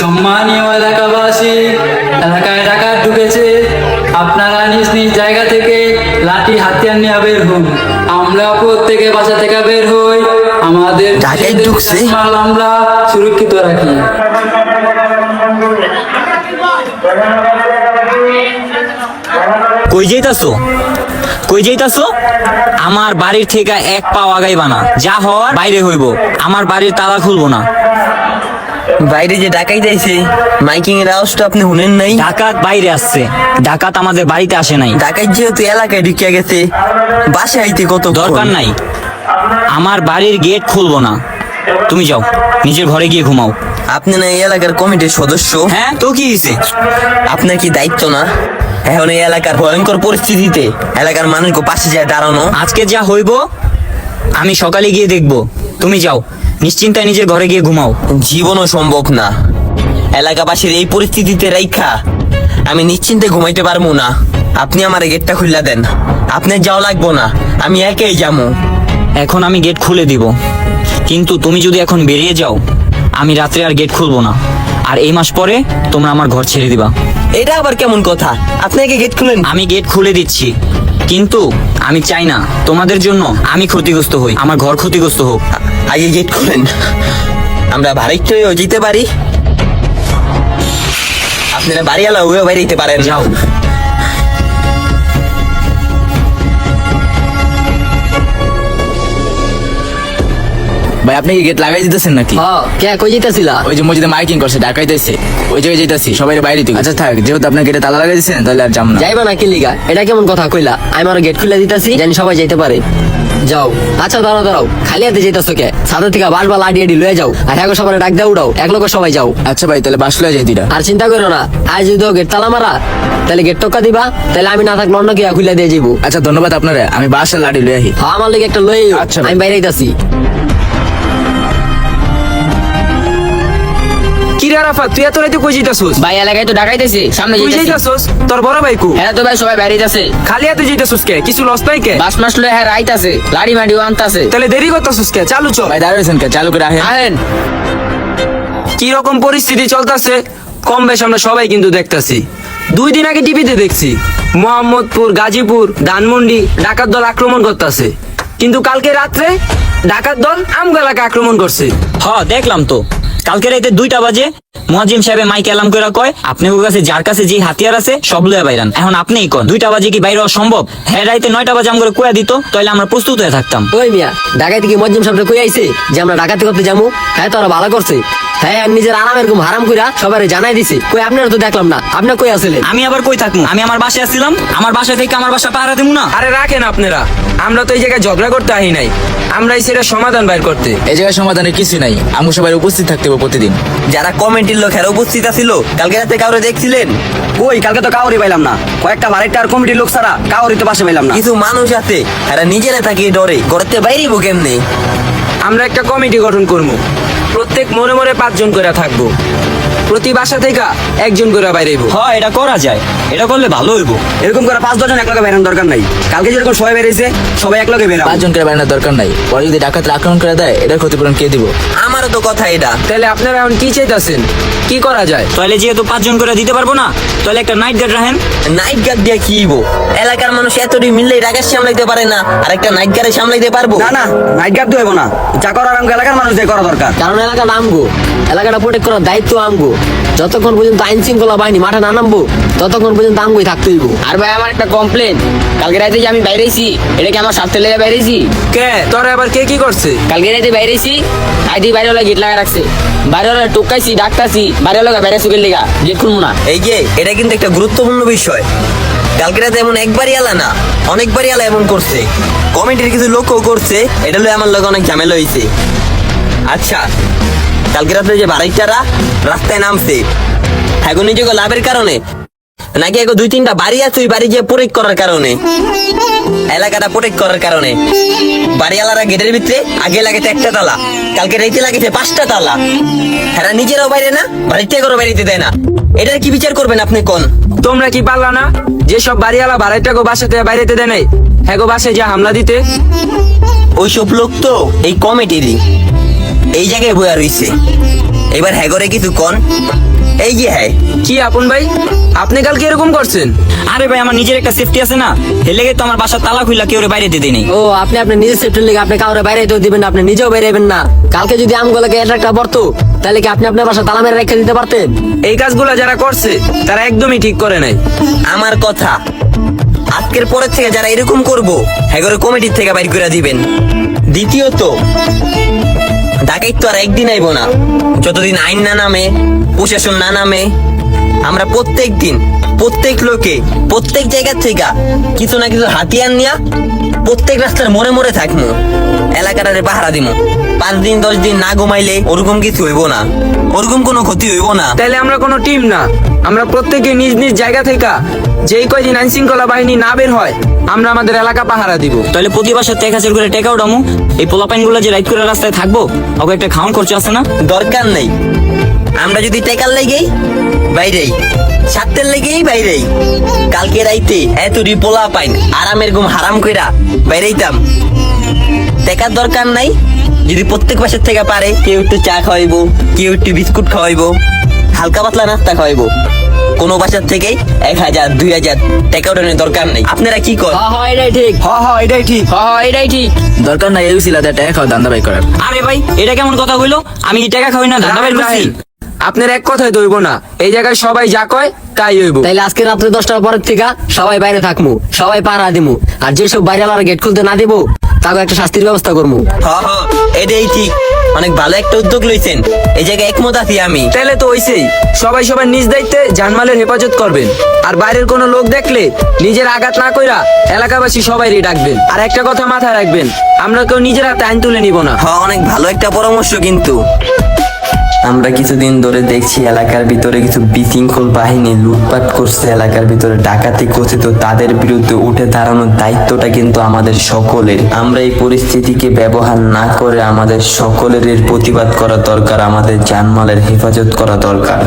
সম্মানীয় এলাকাবাসী এলাকায় ডাকাত ঢুকেছে। আপনারা নিজ নিজ জায়গা থেকে লাঠি হাতিয়ার নিয়ে বের হন। আমরা প্রত্যেকে বাসা থেকে বের হই। আমাদের মাল আমরা সুরক্ষিত রাখি। কই যাইতাছো? কই যাইতাছো? আমার বাড়ির থেকে এক পাও আগাইবা না। যা হওয়ার বাইরে হইব। আমার বাড়ির তালা খুলবো না। বাইরে যে ডাকাই যাইছে মাইকিং এর আওয়াজটা আপনি শুনেন নাই। ডাকাত বাইরে আসছে। ডাকাত আমাদের বাড়িতে আসে নাই। ডাকাই যেহেতু এলাকায় ঢুকিয়া গেছে বাসে আইতে কত দরকার নাই। আমার বাড়ির গেট খুলবো না। তুমি যাও নিজের ঘরে গিয়ে ঘুমাও। আপনি না এই এলাকার কমিটির সদস্য? হ্যাঁ তো কি হয়েছে আপনার কি দায়িত্ব না? এখন এই এলাকার ভয়ঙ্কর পরিস্থিতিতে এলাকার মানুষকে পাশে যায় দাঁড়ানো। আজকে যা হইব আমি সকালে গিয়ে দেখব। তুমি যাও। নিশ্চিন্তায় নিজের ঘরে গিয়ে ঘুমাও। জীবনও সম্ভব না। এলাকাবাসীর এই পরিস্থিতিতে রাইখা আমি নিশ্চিন্তে ঘুমাইতে পারব না। আপনি আমার গেটটা খুললা দেন। আপনার যাও লাগবো না। আমি একাই যাব এখন আমি গেট খুলে দিব। কিন্তু তুমি যদি এখন বেরিয়ে যাও আমি রাত্রে আর গেট খুলবো না। আর এই মাস পরে তোমরা আমার ঘর ছেড়ে দিবা। এটা আবার কেমন কথা? আপনি আপনাকে গেট খুলেন। আমি গেট খুলে দিচ্ছি। কিন্তু আমি চাই না তোমাদের জন্য আমি ক্ষতিগ্রস্ত হই। আমার ঘর ক্ষতিগ্রস্ত হোক। আগে গেট খুলেন আমরা বাড়িতে যেতে পারি। আপনারা বাড়িওয়ালা হয়েও পারেন। যাও। ভাই আপনি কি গেট লাগাই দিতেছেন নাকি? হ্যাঁ কে কই যেতেছিলা ওই যে মসজিদে মাইকিং করছে ডাকাইতেছে ওই জায়গায় যেতেছি সবাই বাইরে থেকে আচ্ছা থাক যেহেতু আপনার গেটে তালা লাগাই দিচ্ছেন তাহলে আর যাম না। যাইবা না কি লিগা? এটা কেমন কথা কইলা? আমি আমার গেট খুলে দিতাছি জানি সবাই যাইতে পারে। যাও। আচ্ছা দাঁড়াও দাঁড়াও। খালি হাতে যেতেছো কে? সাদা থেকে বাস বা লাডি আডি লয়ে যাও। আর এক সবাই ডাক দাও উড়াও এক লোক সবাই যাও। আচ্ছা ভাই তাহলে বাস লয়ে যাই দিটা আর চিন্তা করো না। আজ যদি গেট তালা মারা তাহলে গেট টক্কা দিবা তাহলে আমি না থাকলে অন্য কে খুলে দিয়ে যাব আচ্ছা ধন্যবাদ আপনারা। আমি বাস লাড়ি লয়ে আহি। হ্যাঁ আমার লিগে একটা লয়ে আচ্ছা। আমি বাইরে যাইতাছি আরাফাত তুই এত রাইতে কই যাইতাছস? ভাই এলাকায় তো ডাকাইতেছি সামনে তুই যাইতাছস? তোর বড় ভাই কু হ্যাঁ তো ভাই সবাই বাইরে যাচ্ছে খালি হাতে যাইতাছস কে? কিছু লস নাই কে? বাস মাস লয়ে হ্যাঁ রাইতাছে লাড়ি মাডিও আনতাছে। তাহলে দেরি করতাছস কে? চালু চল। ভাই দাঁড়িয়েছেন কে? চালু করে আহে আহেন। কি রকম পরিস্থিতি চলতেছে কম বেশ আমরা সবাই কিন্তু দেখতাছি। দুই দিন আগে টিভিতে দেখছি মোহাম্মদপুর গাজীপুর ধানমন্ডি ডাকাত দল আক্রমণ করতেছে। কিন্তু কালকে রাত্রে ডাকাত দল আমগালাকে আক্রমণ করছে। হ দেখলাম তো। কালকে রাতে দুইটা বাজে। মুয়াজিম সাহেব মাইক এলাম করে কয় আপনার কাছে যার কাছে যে হাতিয়ার আছে সব লয়ে বাইরান। এখন আপনিই কোন দুইটা বাজে কি বাইরে সম্ভব? হ্যাঁ রাইতে নয়টা বাজে আমরা কুয়া দিত তাহলে আমরা প্রস্তুত হয়ে থাকতাম। ওই মিয়া ঢাকায় থেকে মজ্জিম সাহেব কই আইছে যে আমরা ডাকাতি করতে যাব হ্যাঁ তোরা ভালো করছে। হ্যাঁ আর নিজের আরাম এরকম হারাম কইরা সবাই জানাই দিছে। কই আপনারা তো দেখলাম না। আপনার কই আসলে আমি আবার কই থাকব আমি আমার বাসায় আসছিলাম আমার বাসা থেকে আমার বাসা পাহারা দেবো না? আরে রাখেন আপনারা আমরা তো এই জায়গায় ঝগড়া করতে আহি নাই। আমরা এই সেটা সমাধান বাইর করতে। এই জায়গায় সমাধানের কিছু নাই। আমি সবাই উপস্থিত থাকতে হবে প্রতিদিন। যারা কমিটির লোক হেরা উপস্থিত আছিল। কালকে রাতে কাউরে দেখছিলেন? ওই কালকে তো কাউরি পাইলাম না। কয়েকটা বাড়িটা আর কমিটির লোক ছাড়া কাউরি তো পাশে পাইলাম না। কিছু মানুষ আছে এরা নিজেরা থাকি ডরে। ঘরতে বাইরেব কেমনে? আমরা একটা কমিটি গঠন করব প্রত্যেক মনে মনে পাঁচজন করে থাকব। প্রতি বাসা থেকে একজন করে বাইরে হ এটা করা যায়। এটা করলে ভালো হইব। এরকম করে পাঁচ দশজন একলগে বেরানোর দরকার নাই। কালকে যেরকম সবাই বেরিয়েছে সবাই একলগে বেরাবো পাঁচজন করে বাড়ানোর দরকার নাই। পরে যদি ডাকাতরা আক্রমণ করে দেয় এটার ক্ষতিপূরণ কে দিব? আমারও তো কথা এটা। তাহলে আপনারা এখন কি চাইতেছেন? কি করা যায়? তাহলে যেহেতু পাঁচজন করে দিতে পারব না তাহলে একটা নাইট গার্ড রাখেন। নাইট গার্ড দিয়ে কি হইব? এলাকার মানুষ এতটি মিললে ডাকাত সামলাইতে পারে না আর একটা নাইট গার্ডে সামলাইতে পারব? না না নাইট গার্ড হইব না। যা করার আমাকে এলাকার মানুষ দিয়ে করা দরকার। কারণ এলাকা নামবো। এলাকাটা প্রোটেক্ট করার দায়িত্ব আমগো। যতক্ষণ পর্যন্ত আইন শৃঙ্খলা বাহিনী মাঠে না নামবো ততক্ষণ পর্যন্ত আমগোই থাকতে হইব। আর ভাই আমার একটা কমপ্লেন কালকে রাতে যে আমি বাইরেছি এটা কি আমার স্বার্থে লেগে বাইরেছি? কে? তোর আবার কে কি করছে? কালকে রাতে বাইরেছি আইদি বাইরে হলে গেট লাগা রাখছে। বাইরে হলে টুকাইছি ডাকতাছি বাইরে হলে বাইরে সুখের লেগা গেট খুলবো না। এই যে এটা কিন্তু একটা গুরুত্বপূর্ণ বিষয়। কালকে রাতে এমন একবারই আলা না অনেকবারই আলা এমন করছে। কমিটির কিছু লোকও করছে এটা লয়ে আমার লগে অনেক ঝামেলা হয়েছে আচ্ছা কালকে রাতে যে বাড়িটারা রাস্তায় নামছে এখন নিজেকে লাভের কারণে? নাকি এখন দুই তিনটা বাড়ি আছে ওই বাড়ি যে প্রয়োগ করার কারণে? এলাকাটা প্রোটেক্ট করার কারণে? বাড়িওয়ালারা গেটের ভিতরে আগে লাগেছে একটা তালা কালকে রাইতে লাগেছে পাঁচটা তালা। এরা নিজেরাও বাইরে না বাড়িতে করো বাইরেতে দেয় না। এটার কি বিচার করবেন আপনি কোন? তোমরা কি পারলা না? যেসব বাড়িওয়ালা ভাড়াটা গো বাসাতে বাইরেতে দেয় নাই হ্যাঁ গো বাসায় যা হামলা দিতে? ওইসব লোক তো এই কমিটিরই। এই জায়গায় বয়া রইছে। এবার হ্যাঁ করে কিছু কন? এই যে হ্যাঁ। কি আপন ভাই? আপনি কালকে এরকম করছেন? আরে ভাই আমার নিজের একটা সেফটি আছে না। হেলে তো আমার বাসার তালা খুইলা কেউ বাইরে দিতে নেই। ও আপনি আপনার নিজের সেফটির লেগে আপনি কাউরে বাইরে তো দিবেন না, আপনি নিজেও বেরোবেন না। কালকে যদি আমগুলোকে একটা পড়তো তাহলে কি আপনি আপনার বাসা তালা মেরে রেখে দিতে পারতেন? এই কাজগুলো যারা করছে তারা একদমই ঠিক করে নাই। আমার কথা আজকের পরের থেকে যারা এরকম করব হ্যাঁ কমিটির থেকে বাইর করে দিবেন। দ্বিতীয়ত ডাকাইত তো আর একদিন আইব না। যতদিন আইন না নামে, প্রশাসন না নামে, আমরা প্রত্যেক দিন, প্রত্যেক লোকে, প্রত্যেক জায়গার থেকে কিছু না কিছু হাতিয়ার নিয়া প্রত্যেক রাস্তার মোড়ে মোড়ে থাকব এলাকাটারে পাহারা দিব পাঁচ দিন দশ দিন না ঘুমাইলে ওরকম কিছু হইব না। ওরকম কোনো ক্ষতি হইব না। তাইলে আমরা কোনো টিম না। আমরা প্রত্যেকে নিজ নিজ জায়গা থেকে যেই কয়দিন আইন শৃঙ্খলা বাহিনী না বের হয় আমরা আমাদের এলাকা পাহারা দিব। তাহলে প্রতি বাসার এক হাজার করে টেকা উঠামু এই পোলাপাইনগুলো যে রাইড করে রাস্তায় থাকব ওকে একটা খাওয়ান খরচ আছে না? দরকার নেই। আমরা যদি টেকার লেগেই বাইরেই সাতটার লেগেই বাইরেই কালকে রাইতে এত রিপোলা পাইন আরামের ঘুম হারাম কইরা বাইরেইতাম। টেকার দরকার নাই। যদি প্রত্যেক বাসার থেকে পারে কেউ একটু চা খাওয়াইবো কেউ একটু বিস্কুট খাওয়াইবো হালকা পাতলা নাস্তা খাওয়াইবো। কোনো বাসার থেকেই এক হাজার দুই হাজার টাকা ওঠানোর দরকার নেই। আপনারা কি করেন হ্যাঁ হ্যাঁ এটাই ঠিক। হ হ এটাই ঠিক। হ হ এটাই ঠিক। দরকার নাই এই উচিলাতে টাকা খাওয়া দান্দা বাই করার। আরে ভাই এটা কেমন কথা হইল? আমি কি টাকা খাওয়াই না ধান্দা বাইর করছি? আপনার এক কথাই দইব না। এই জায়গায় সবাই যা কয় তাই হইব। তাইলে আজকে রাত্রে দশটার পরের থেকে সবাই বাইরে থাকব সবাই পাড়া দিমু। আর যেসব বাইরে গেট খুলতে না দেবো তাকে একটা শাস্তির ব্যবস্থা করব। হ হ এটাই ঠিক। অনেক ভালো একটা উদ্যোগ লইছেন। এই জায়গায় একমত আছি আমি। তাহলে তো হইছেই। সবাই সবার নিজ দায়িত্বে জানমালের হেফাজত করবেন। আর বাইরের কোনো লোক দেখলে নিজের আঘাত না কইরা এলাকাবাসী সবাই ডাকবেন। আর একটা কথা মাথায় রাখবেন আমরা কেউ নিজের হাতে আইন তুলে নিব না। হ্যাঁ অনেক ভালো একটা পরামর্শ কিন্তু। আমরা কিছুদিন ধরে দেখছি এলাকার ভিতরে কিছু বিশৃঙ্খল বাহিনী লুটপাট করছে, এলাকার ভিতরে ডাকাতি করছে। তো তাদের বিরুদ্ধে উঠে দাঁড়ানোর দায়িত্বটা কিন্তু আমাদের সকলের। আমরা এই পরিস্থিতিকে ব্যবহার না করে আমাদের সকলের প্রতিবাদ করা দরকার, আমাদের জানমালের হেফাজত করা দরকার।